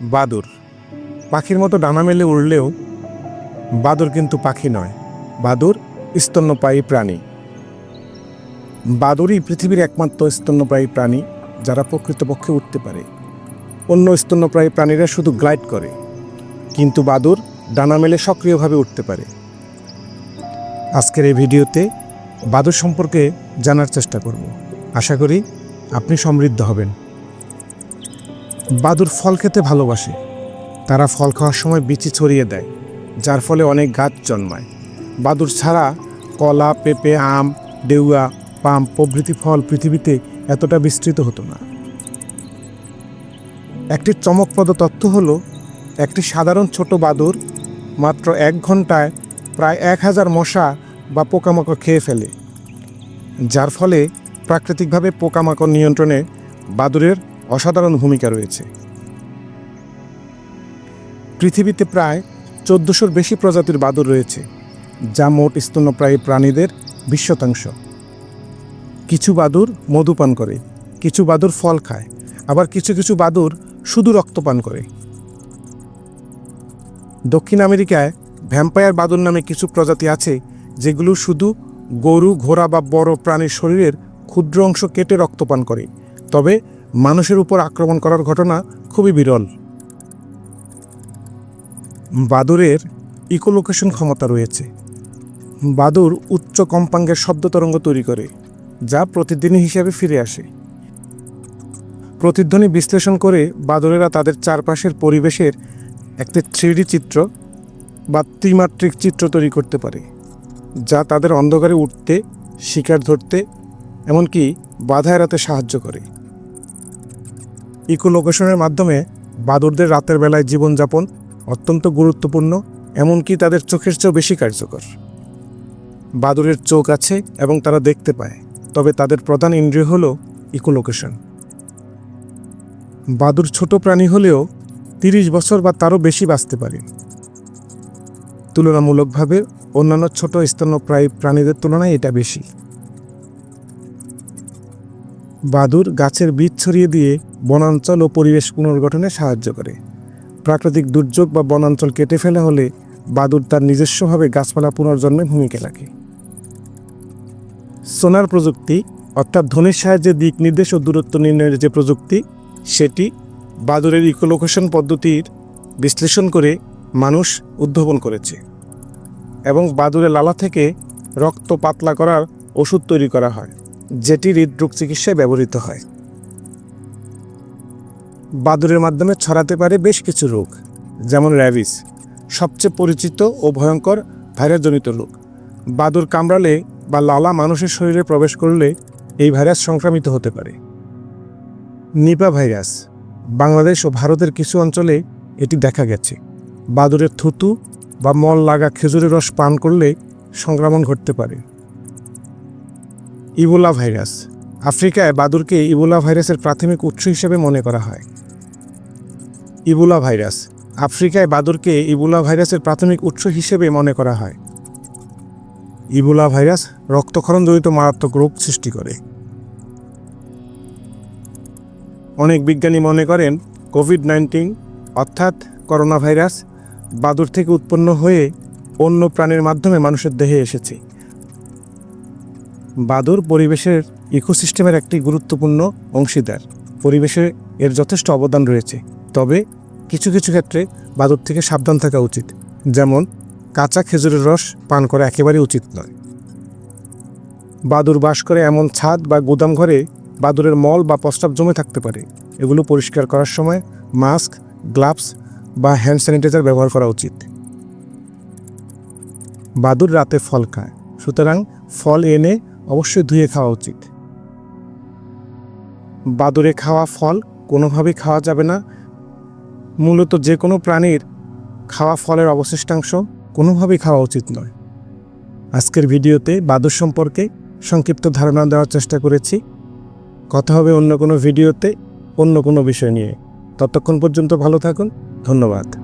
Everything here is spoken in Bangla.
বাদুর। পাখির মতো ডানা মেলে উড়লেও বাদুর কিন্তু পাখি নয়। বাদুর স্তন্যপায়ী প্রাণী। বাদুরই পৃথিবীর একমাত্র স্তন্যপ্রায়ী প্রাণী যারা প্রকৃতপক্ষে উঠতে পারে। অন্য স্তন্যপ্রায়ী প্রাণীরা শুধু গ্লাইড করে, কিন্তু বাদুর ডানা মেলে সক্রিয়ভাবে উঠতে পারে। আজকের এই ভিডিওতে বাদুর সম্পর্কে জানার চেষ্টা করব। আশা করি আপনি সমৃদ্ধ হবেন। বাদুর ফল খেতে ভালোবাসে। তারা ফল খাওয়ার সময় বিচি ছড়িয়ে দেয়, যার ফলে অনেক গাছ জন্মায়। বাদুর ছাড়া কলা, পেঁপে, আম, ডেউয়া, পাম প্রভৃতি ফল পৃথিবীতে এতটা বিস্তৃত হতো না। একটি চমকপ্রদ তথ্য হল, একটি সাধারণ ছোট বাদুর মাত্র এক ঘন্টায় প্রায় এক হাজার মশা বা পোকামাকড় খেয়ে ফেলে, যার ফলে প্রাকৃতিকভাবে পোকামাকড় নিয়ন্ত্রণে বাদুরের অসাধারণ ভূমিকা রয়েছে। পৃথিবীতে প্রায় চোদ্দোশোর বেশি প্রজাতির বাদুর রয়েছে, যা মোট স্তন্যপ্রায়ী প্রাণীদের বিশ শতাংশ কিছু বাদুর মধুপান করে, কিছু বাদুর ফল খায়, আবার কিছু কিছু বাদুর শুধু রক্ত পান করে। দক্ষিণ আমেরিকায় ভ্যাম্পায়ার বাদুর নামে কিছু প্রজাতি আছে, যেগুলো শুধু গরু, ঘোড়া বা বড় প্রাণীর শরীরের ক্ষুদ্র অংশ কেটে রক্তপান করে, তবে মানুষের উপর আক্রমণ করার ঘটনা খুবই বিরল। বাদুরের ইকোলোকেশন ক্ষমতা রয়েছে। বাদুর উচ্চ কম্পাঙ্গের শব্দ তরঙ্গ তৈরি করে, যা প্রতিদিনই হিসাবে ফিরে আসে। প্রতিধ্বনি বিশ্লেষণ করে বাদুরেরা তাদের চারপাশের পরিবেশের একটি থ্রিডি চিত্র বা ত্রিমাত্রিক চিত্র তৈরি করতে পারে, যা তাদের অন্ধকারে উঠতে, শিকার ধরতে, এমনকি বাধা এড়াতে সাহায্য করে। ইকোলোকেশনের মাধ্যমে বাদুরদের রাতের বেলায় জীবনযাপন অত্যন্ত গুরুত্বপূর্ণ, এমনকি তাদের চোখের চেয়েও বেশি কার্যকর। বাদুরের চোখ আছে এবং তারা দেখতে পায়, তবে তাদের প্রধান ইন্দ্রিয় হল ইকোলোকেশন। বাদুর ছোট প্রাণী হলেও তিরিশ বছর বা তারও বেশি বাঁচতে পারে। তুলনামূলকভাবে অন্যান্য ছোট স্তন্যপ্রায়ী প্রাণীদের তুলনায় এটা বেশি। বাদুর গাছের বীজ ছড়িয়ে দিয়ে বনাঞ্চল ও পরিবেশ পুনর্গঠনে সাহায্য করে। প্রাকৃতিক দুর্যোগ বা বনাঞ্চল কেটে ফেলা হলে বাদুর তার নিজস্বভাবে গাছপালা পুনর্জন্মে ভূমিকা রাখে। সোনার প্রযুক্তি, অর্থাৎ ধ্বনির সাহায্যে দিক নির্দেশ ও দূরত্ব নির্ণয়ের যে প্রযুক্তি, সেটি বাদুরের ইকোলোকেশন পদ্ধতির বিশ্লেষণ করে মানুষ উদ্ভাবন করেছে এবং বাদুরের লালা থেকে রক্ত পাতলা করার ওষুধ তৈরি করা হয়। যেটি হৃদরোগ চিকিৎসায় ব্যবহৃত হয়। বাদুরের মাধ্যমে ছড়াতে পারে বেশ কিছু রোগ, যেমন র্যাবিস, সবচেয়ে পরিচিত ও ভয়ঙ্কর ভাইরাসজনিত রোগ। বাদুর কামড়ালে বা লালা মানুষের শরীরে প্রবেশ করলে এই ভাইরাস সংক্রামিত হতে পারে। নিপা ভাইরাস, বাংলাদেশ ও ভারতের কিছু অঞ্চলে এটি দেখা গেছে। বাদুরের থুতু বা মল লাগা খেজুরের রস পান করলে সংক্রমণ ঘটতে পারে। ইবোলা ভাইরাস আফ্রিকায় বাদুরকে ইবোলা ভাইরাসের প্রাথমিক উৎস হিসেবে মনে করা হয়। ইবোলা ভাইরাস আফ্রিকায় বাদুরকে ইবোলা ভাইরাসের প্রাথমিক উৎস হিসেবে মনে করা হয়। ইবোলা ভাইরাস রক্তক্ষরণজনিত মারাত্মক রোগ সৃষ্টি করে। অনেক বিজ্ঞানী মনে করেন, কোভিড নাইন্টিন অর্থাৎ করোনা ভাইরাস বাদুর থেকে উৎপন্ন হয়ে অন্য প্রাণীর মাধ্যমে মানুষের দেহে এসেছে। বাদুর পরিবেশের ইকোসিস্টেমের একটি গুরুত্বপূর্ণ অংশীদার। পরিবেশে এর যথেষ্ট অবদান রয়েছে। তবে কিছু কিছু ক্ষেত্রে বাদুর থেকে সাবধান থাকা উচিত। যেমন, কাঁচা খেজুরের রস পান করা একেবারেই উচিত নয়। বাদুর বাস করে এমন ছাদ বা গুদাম ঘরে বাদুরের মল বা প্রস্রাব জমে থাকতে পারে। এগুলো পরিষ্কার করার সময় মাস্ক, গ্লাভস বা হ্যান্ড স্যানিটাইজার ব্যবহার করা উচিত। বাদুর রাতে ফল খায়। সুতরাং ফল এনে অবশ্যই ধুয়ে খাওয়া উচিত। বাদুরে খাওয়া ফল কোনোভাবেই খাওয়া যাবে না। মূলত যে কোনো প্রাণীর খাওয়া ফলের অবশিষ্টাংশ কোনোভাবেই খাওয়া উচিত নয়। আজকের ভিডিওতে বাদুর সম্পর্কে সংক্ষিপ্ত ধারণা দেওয়ার চেষ্টা করেছি। কথা হবে অন্য কোনো ভিডিওতে অন্য কোনো বিষয় নিয়ে। ততক্ষণ পর্যন্ত ভালো থাকুন। ধন্যবাদ।